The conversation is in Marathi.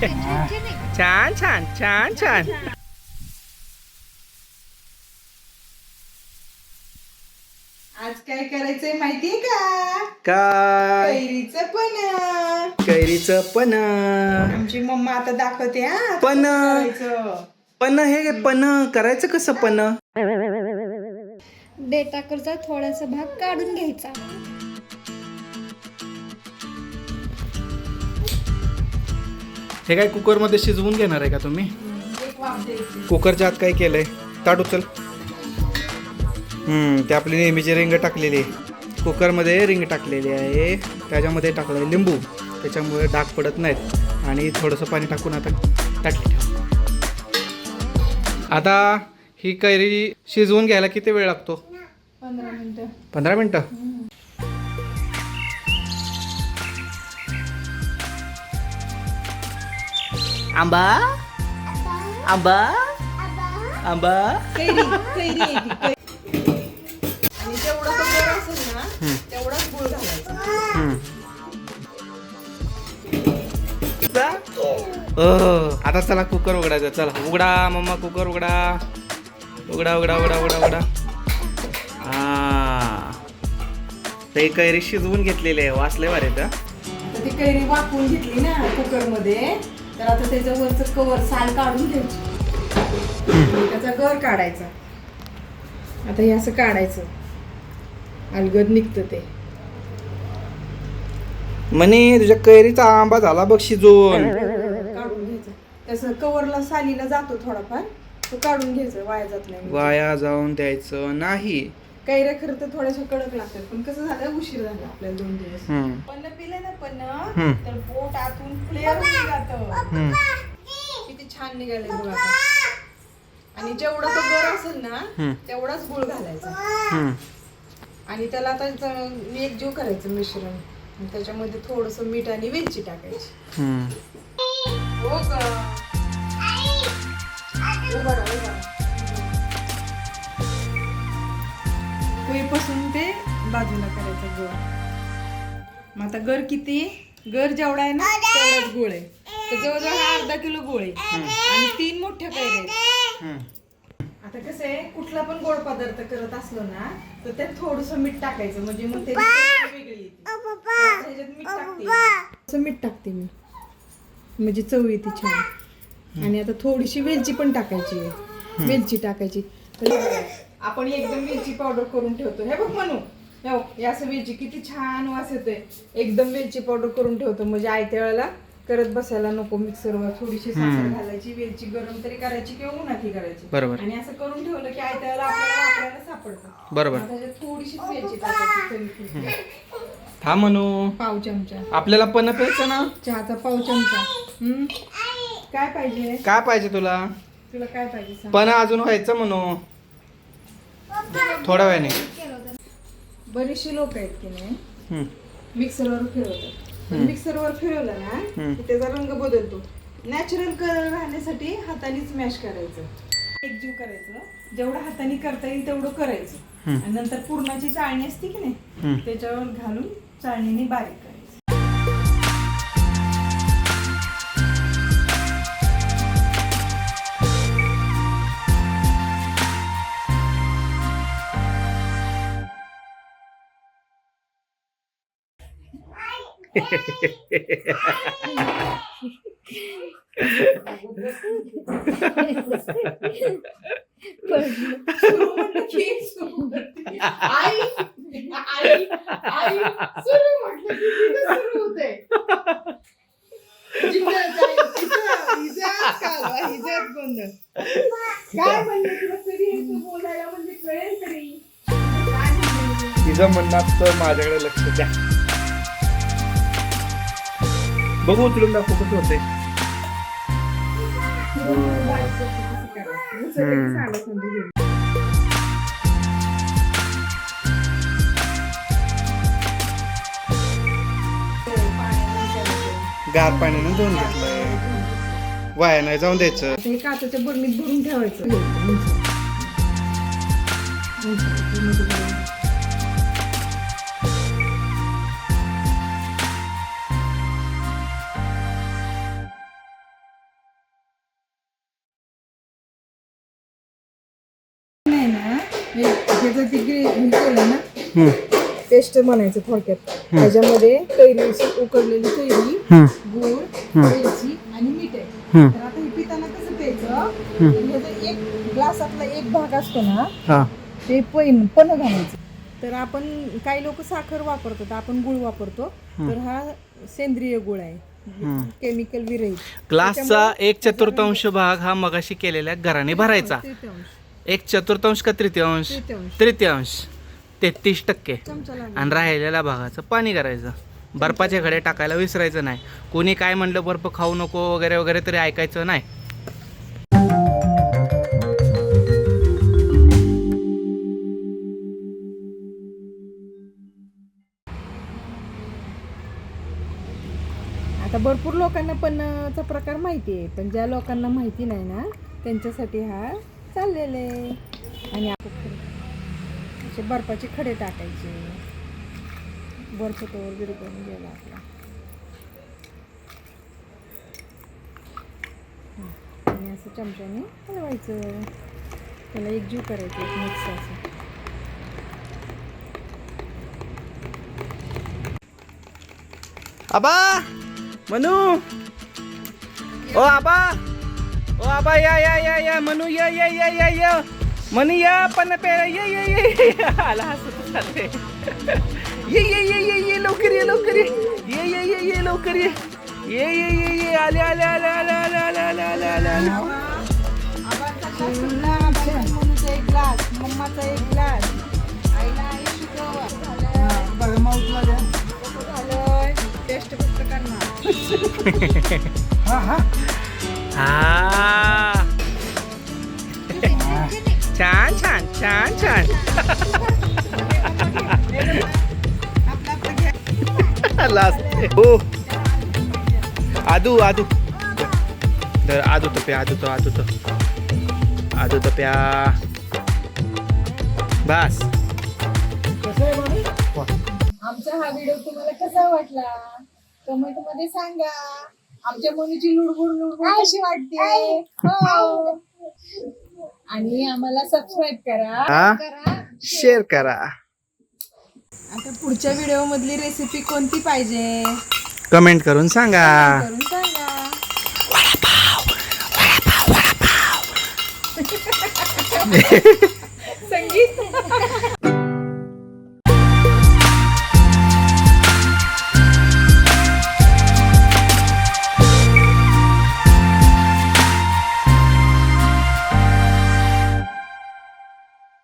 छान छान छान छान. आज काय करायचंय माहितीये का? काय? कैरीचं पण. कैरीचं पण. आमची मम्मा आता दाखवते हा पण. करायचं. पण हे पण करायचं कसं पण? डेटाकडचा थोडासा भाग काढून घ्यायचा. हे काय कुकरमध्ये शिजवून घेणार आहे का तुम्ही. कुकरच्या आत काय केलंय? ताट उचल. हम्म ते आपली नेहमीची रिंग टाकलेली आहे. कुकरमध्ये रिंग टाकलेली आहे. त्याच्यामध्ये टाकलं आहे लिंबू. त्याच्यामुळे डाग पडत नाहीत. आणि थोडंसं पाणी टाकून आता टाकली ठेव. आता ही कैरी शिजवून घ्यायला किती वेळ लागतो? पंधरा मिनिटं. पंधरा मिनटं? आंबा आंबा आंबा कैरी कैरी. आणि जेवढं तो गोड असेल ना तेवढाच गुळ घालायचा. अह, आता चला कुकर उघडायचं चला. उघडा मम्मा कुकर उघडा. उघडा उघडा उघडा उघडा उघडा. हा. ते कैरी शिजवून घेतलेली आहे वाचले बरे तर तर ती कैरी वाफवून घेतली ना कुकरमध्ये तर आता त्याच्या वरच कवर साल काढून घ्यायची. त्याचा गर काढायचा. आता हे असं काढायचं. अलगद निघतं ते. म्हणे तुझ्या कैरीचा आंबा झाला बघ शिजवून काढून घ्यायचं. त्याचं कवरला सालीला जातो थोडाफार. तो काढून घ्यायचं वाया जात नाही. वाया जाऊन द्यायचं नाही. कैऱ्या खरं तर थोड्याशा कडक लागतात पण कसं झालं उशीर झाला आपल्याला दोन दिवस हम्म. पन्न पिलं ना पन्न हम्म. तर पोट आतून क्लिअर जात हम्म. किती छान निघाले बघ आता आणि जेवढा तो गर असेल ना. तेवढाच गुळ घालायचा हम्म. आणि त्याला आता ज- एकजीव करायचं मिश्रण आणि त्याच्यामध्ये थोडस मीठ आणि वेलची टाकायची हम्म. हो का उभा राहा, उभा राहा. पोळीपासून ते बाजूला करायचं गर मग आता गर किती? गर जेवढा आहे ना तेवढाच गुळ आहे. तर जवळजवळ हा अर्धा किलो गुळ आहे. आणि तीन मोठ्या कैऱ्या आहेत. आता कसं आहे कुठला पण गोड पदार्थ करत असलो ना तर त्यात थोडस मीठ टाकायचं. म्हणजे मग ते वेगळी मीठ टाकते. असं मीठ टाकते मी. म्हणजे चव येते छान. आणि आता थोडीशी वेलची पण टाकायची आहे. वेलची टाकायची. तर आपण एकदम वेलची पावडर करून ठेवतो. हे बघ म्हणू हे असं वेलची किती छान वास येतोय. एकदम वेलची पावडर करून ठेवतो. म्हणजे आयत्या वेळेला करत बसायला नको मिक्सरवर थोडीशी साखर घालायची वेलची गरम तरी करायची किंवा उन्हाती करायची. बरोबर. आणि असं करून ठेवलं की आयत्या वेळेला आपल्याला वापरायला सापडतं. बरोबर. थोडीशी वेलची टाकायची. हा म्हणू पाव चमचा. आपल्याला पण प्यायचं ना? चहाचा पाव चमचा. हम्म? काय पाहिजे? काय पाहिजे तुला? तुला काय पाहिजे पण अजून व्हायचं म्हणू थोड्या वेळाने बरीचशी लोक आहेत की नाही. मिक्सरवर फिरवतात. पण मिक्सरवर फिरवलं ना. की त्याचा रंग बदलतो. नॅचरल कलर राहण्यासाठी हाताने स्मॅश करायचं. एकजीव करायचं. जेवढं हाताने करता येईल तेवढं करायचं. आणि नंतर पूर्णाची चाळणी असते की. नाही त्याच्यावर घालून चाळणीने बारीक करायचं आई आई आई सुरू म्हटलं की तिथं सुरू होते जिथं जाईल तिथं कालवा, गोंधळ. काय तुला तू बोलायला म्हणजे कळेल तरी तिचं म्हणणं तर माझ्याकडे लक्ष द्या बघू उचलून दाखव कसं होते. गार पाण्यानं धुवून घेतलंय. वाया नाही जाऊन द्यायचं. हे काचेच्या बरणीत भरून ठेवायचं. हे- ते हे केलं ना पेस्ट बनायचं थोडक्यात. त्याच्यामध्ये कैरी उकडलेली कैरी गुळ वेलची आणि मीठ आहे. तर आता हे पिताना कसं प्यायचं? तर ह्याचा एक ग्लासातला एक भाग असतो ना हा. ते पैन पण घालायचं. तर आपण काही लोक साखर वापरतात आपण गुळ वापरतो. तर हा सेंद्रिय गुळ आहे. केमिकल विरहित. ग्लासचा एक चतुर्थांश भाग हा मगाशी केलेल्या घराने भरायचा. एक चतुर्थांश का तृतीयांश? तृतीयांश. तृतीयांश. तेहतीस टक्के. चमचा लागेल. आणि राहिलेल्या भागाचं पाणी करायचं. बर्फाच्या घडे टाकायला विसरायचं नाही. कोणी काय म्हणलं बर्फ खाऊ नको वगैरे वगैरे तरी ऐकायचं नाही. आता भरपूर लोकांना पन्नाचा प्रकार माहिती आहे पण ज्या लोकांना माहिती नाही ना त्यांच्यासाठी हा चाललेले. आणि आपण असे बर्फाचे खडे टाकायचे. बर्फ तोवर विरघळून गेला आपला. आणि असं चमच्याने हलवायचं. त्याला एकजीव करायचं एक मिक्स असं. आबा! मनू! ओ आबा! ओ आबा या या या या मनू या या या या या मनू या पण पे ये ये ये आला हसत चालते ये ये ये ये ये लवकर ये लवकर ये ये ये ये ये लवकर ये ये ये ये ये आले आले आले आले आले आले आले आले आले आले मम्माचा एक ग्लास आईला आई शिकव झालं कसं टेस्ट पुस्तकांना हा हा छान छान छान छान लास्ट हो आदू आदू धर आदू तो प्या आदू तो आदू तो आदू तो प्या बस आमचा हा व्हिडिओ तुम्हाला कसा वाटला? कमेंटमध्ये सांगा. आमच्या मनुची लुडबुड लुडबुड कशी वाटते? हो. आणि आम्हाला सबस्क्राईब करा. हा? शेअर करा. आता पुढच्या व्हिडिओ मधली रेसिपी कोणती पाहिजे? कमेंट करून सांगा. करून सांगा. संगीत.